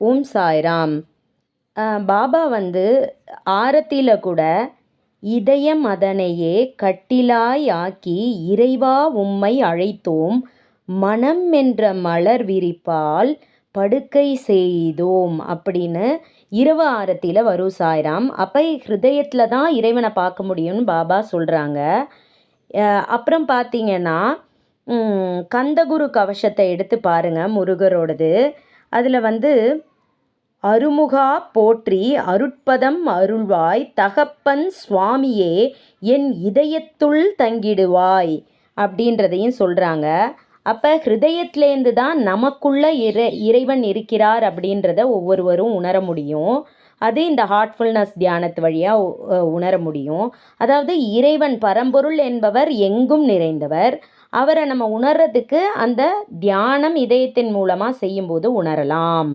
ஓம் சாய்ராம். பாபா வந்து ஆரத்தியில் கூட இதயம் அதனையே கட்டிலாய் ஆக்கி இறைவா உம்மை அழைத்தோம். மனம் என்ற மலர் விரிப்பால் படுக்கை செய்தோம் அப்படின்னு இரவு ஆரத்தியில் வரும் சாய்ராம். அப்போ ஹிருதயத்தில் தான் இறைவனை பார்க்க முடியும்னு பாபா சொல்கிறாங்க அப்புறம் பார்த்தீங்கன்னா கந்தகுரு கவசத்தை எடுத்து பாருங்கள் முருகரோடது. அதில் வந்து அருமுகா போற்றி அருட்பதம் அருள்வாய் தகப்பன் சுவாமியே என் இதயத்துள் தங்கிடுவாய் அப்படின்றதையும் சொல்கிறாங்க அப்போ ஹிருதயத்துலேருந்து தான் நமக்குள்ள இறை இறைவன் இருக்கிறார் அப்படின்றத ஒவ்வொருவரும் உணர முடியும். அது இந்த ஹார்ட்ஃபுல்னஸ் தியானத்து வழியாக உணர முடியும். அதாவது இறைவன் பரம்பொருள் என்பவர் எங்கும் நிறைந்தவர். அவரை நம்ம உணர்றதுக்கு அந்த தியானம் இதயத்தின் மூலமாக செய்யும்போது உணரலாம்.